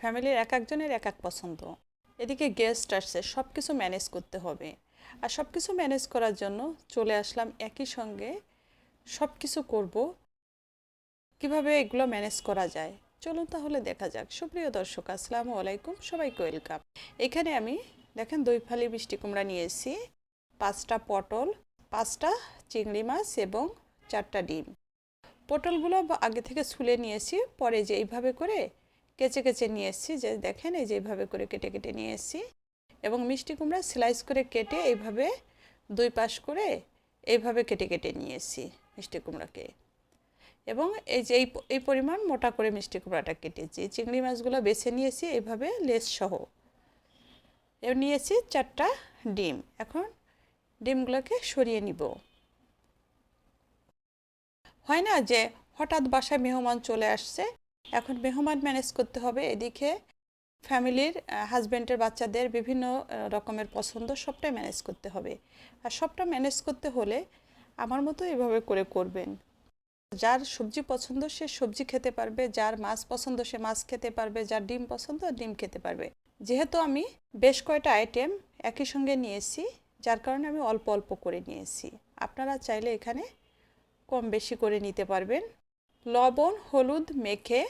ফ্যামিলির এক একজনের এক এক পছন্দ। এদিকে গেস্ট আসছে সব কিছু ম্যানেজ করতে হবে। আর সব কিছু ম্যানেজ করার জন্য চলে আসলাম একই সঙ্গে সব কিছু করব। কীভাবে এগুলো ম্যানেজ করা যায়? চলুন তাহলে দেখা যাক। সুপ্রিয় দর্শক, আসসালামু আলাইকুম, সবাইকে ওয়েলকাম এখানে আমি দেখেন দই ফালি মিষ্টি কুমড়া নিয়ে এসেছি, পাঁচটা পটল, পাঁচটা চিংড়ি মাছ এবং চারটা ডিম। পটলগুলো আগে থেকে ছুলে নিয়েছি, পরে যে এইভাবে করে কেচে কেচে নিয়ে এসেছি। যে দেখেন এই যে এইভাবে করে কেটে কেটে নিয়ে এসেছি। এবং মিষ্টি কুমড়া স্লাইস করে কেটে এইভাবে দুই পাশ করে এইভাবে কেটে কেটে নিয়ে এসেছি মিষ্টি কুমড়াকে। এবং এই যে এই পরিমাণ মোটা করে মিষ্টি কুমড়াটা কেটেছি। চিংড়ি মাছগুলো বেছে নিয়েছি এইভাবে লেস সহ। এবার নিয়েছি চারটা ডিম। এখন ডিমগুলোকে সরিয়ে নিব। হয় না যে হঠাৎ বাসায় মেহমান চলে আসছে এখন মেহমান ম্যানেজ করতে হবে। এদিকে ফ্যামিলির হাজব্যান্ডের বাচ্চাদের বিভিন্ন রকমের পছন্দ সবটাই ম্যানেজ করতে হবে। আর সবটা ম্যানেজ করতে হলে আমার মতো এভাবে করে করবেন। যার সবজি পছন্দ সে সবজি খেতে পারবে, যার মাছ পছন্দ সে মাছ খেতে পারবে, যার ডিম পছন্দ ডিম খেতে পারবে। যেহেতু আমি বেশ কয়টা আইটেম একই সঙ্গে নিয়েছি, যার কারণে আমি অল্প অল্প করে নিয়েছি। আপনারা চাইলে এখানে কম বেশি করে নিতে পারবেন। লবণ, হলুদ মেখে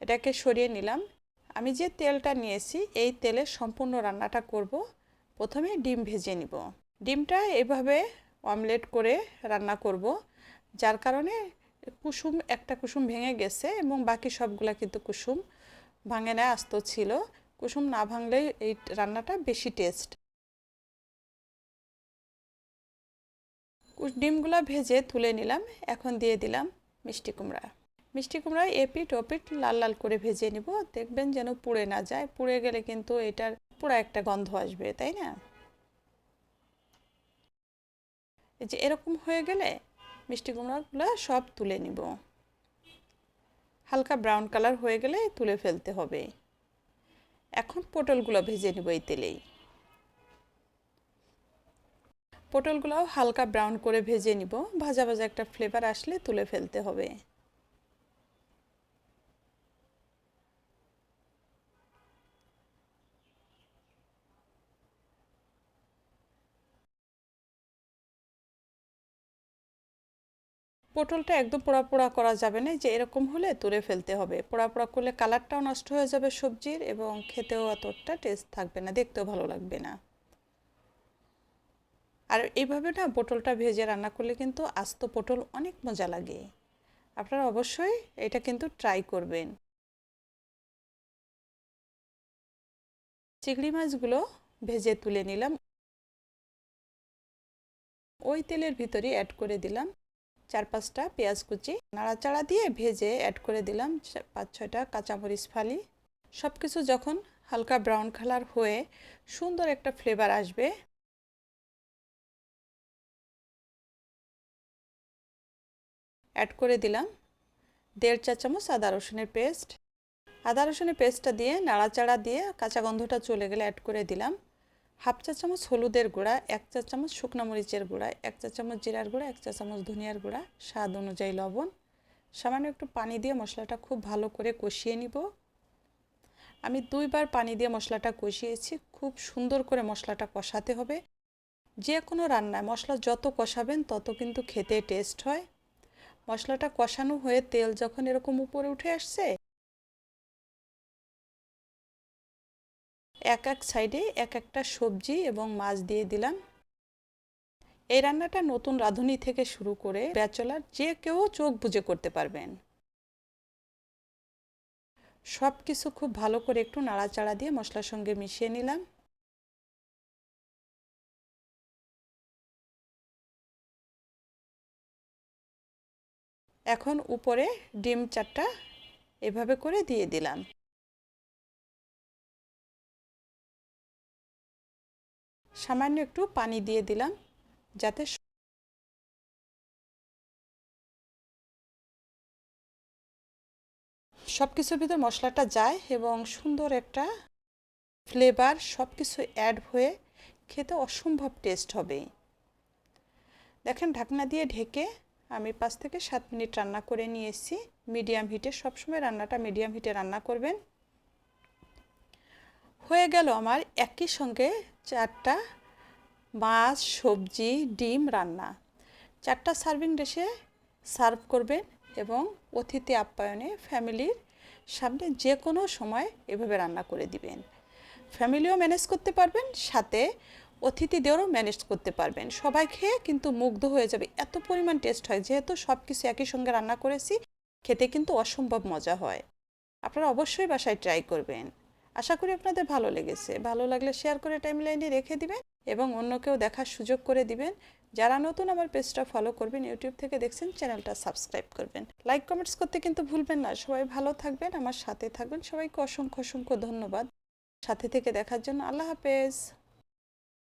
এটাকে সরিয়ে নিলাম। আমি যে তেলটা নিয়েছি, এই তেলে সম্পূর্ণ রান্নাটা করব। প্রথমে ডিম ভেজে নিব। ডিমটা এভাবে অমলেট করে রান্না করব, যার কারণে কুসুম, একটা কুসুম ভেঙে গেছে এবং বাকি সবগুলা কিন্তু কুসুম ভাঙে না, আস্ত ছিল। কুসুম না ভাঙলেই এই রান্নাটা বেশি টেস্ট। ডিমগুলো ভেজে তুলে নিলাম। এখন দিয়ে দিলাম মিষ্টি কুমড়া। মিষ্টি কুমড়া এপিট ওপিট লাল লাল করে ভেজে নিব। দেখবেন যেন পুড়ে না যায়। পুড়ে গেলে কিন্তু এটার পুরো একটা গন্ধ আসবে, তাই না? যে এরকম হয়ে গেলে মিষ্টি কুমড়াগুলো সব তুলে নিব। হালকা ব্রাউন কালার হয়ে গেলে তুলে ফেলতে হবে। এখন পটলগুলো ভেজে নিব এই তেলেই। পটলগুলোও হালকা ব্রাউন করে ভেজে নিব। ভাজা ভাজা একটা ফ্লেভার আসলে তুলে ফেলতে হবে। পটলটা একদম পোড়া পোড়া করা যাবে না যে এরকম হলে তুলে ফেলতে হবে। পোড়া পোড়া করলে কালারটাও নষ্ট হয়ে যাবে সবজির এবং খেতেও অতটা টেস্ট থাকবে না, দেখতেও ভালো লাগবে না। আর এইভাবে না পটলটা ভেজে রান্না করলে কিন্তু আস্ত পটল অনেক মজা লাগে। আপনারা অবশ্যই এটা কিন্তু ট্রাই করবেন। চিংড়ি মাছগুলো ভেজে তুলে নিলাম। ওই তেলের ভিতরে অ্যাড করে দিলাম চার পাঁচটা পেঁয়াজ কুচি। নাড়াচাড়া দিয়ে ভেজে অ্যাড করে দিলাম পাঁচ ছয়টা কাঁচামরিচ ফালি। সব কিছু যখন হালকা ব্রাউন কালার হয়ে সুন্দর একটা ফ্লেভার আসবে অ্যাড করে দিলাম। দেড় চা চামচ আদা রসুনের পেস্ট আদা রসুনের পেস্টটা দিয়ে নাড়াচাড়া দিয়ে কাঁচা গন্ধটা চলে গেলে অ্যাড করে দিলাম। হাফ চা চামচ হলুদের গুঁড়া, এক চা চামচ শুকনো মরিচের গুঁড়া, এক চা চামচ জিরার গুঁড়া, এক চা চামচ ধনিয়ার গুঁড়া, স্বাদ অনুযায়ী লবণ। সামান্য একটু পানি দিয়ে মশলাটা খুব ভালো করে কষিয়ে নিব। আমি দুইবার পানি দিয়ে মশলাটা কষিয়েছি, খুব সুন্দর করে মশলাটা কষাতে হবে। যে কোনো রান্নায় মশলা যত কষাবেন তত কিন্তু খেতে টেস্ট হয়। মশলাটা কষানো হয়ে তেল যখন এরকম উপরে উঠে আসছে, এক এক সাইডে এক একটা সবজি এবং মাছ দিয়ে দিলাম। এই রান্নাটা নতুন রাঁধুনি থেকে শুরু করে ব্যাচলার যে কেউ চোখ বুজে করতে পারবেন। সব কিছু খুব ভালো করে একটু নাড়াচাড়া দিয়ে মশলার সঙ্গে মিশিয়ে নিলাম। এখন উপরে ডিম চারটা এভাবে করে দিয়ে দিলাম। সামান্য একটু পানি দিয়ে দিলাম যাতে সব কিছুর ভিতরে মশলাটা যায় এবং সুন্দর একটা ফ্লেভার সব কিছু অ্যাড হয়ে খেতে অসম্ভব টেস্ট হবে। দেখেন ঢাকনা দিয়ে ঢেকে আমি পাঁচ থেকে সাত মিনিট রান্না করে নিয়ে এসেছি মিডিয়াম হিটে সবসময় রান্নাটা মিডিয়াম হিটে রান্না করবেন। হয়ে গেল আমার একই সঙ্গে চারটা মাছ, সবজি, ডিম রান্না। চারটা সার্ভিং ডিশে সার্ভ করবেন এবং অতিথি আপ্যায়নে ফ্যামিলির সামনে যে কোনো সময় এভাবে রান্না করে দিবেন। ফ্যামিলিও ম্যানেজ করতে পারবেন, সাথে অতিথিদেরও ম্যানেজ করতে পারবেন। সবাই খেয়ে কিন্তু মুগ্ধ হয়ে যাবে। এত পরিমাণ টেস্ট হয়, যেহেতু সব কিছু একই সঙ্গে রান্না করেছি, খেতে কিন্তু অসম্ভব মজা হয়। আপনারা অবশ্যই বাসায় ট্রাই করবেন। আশা করি আপনাদের ভালো লেগেছে। ভালো লাগলে শেয়ার করে টাইম লাইনে রেখে দিবেন এবং অন্যকেও দেখার সুযোগ করে দিবেন। যারা নতুন আমার পেজটা ফলো করবেন ইউটিউব থেকে দেখছেন চ্যানেলটা সাবস্ক্রাইব করবেন। লাইক কমেন্টস করতে কিন্তু ভুলবেন না। সবাই ভালো থাকবেন, আমার সাথে থাকবেন। সবাইকে অসংখ্য অসংখ্য ধন্যবাদ। সাথে থেকে দেখার জন্য আল্লাহ হাফেজ।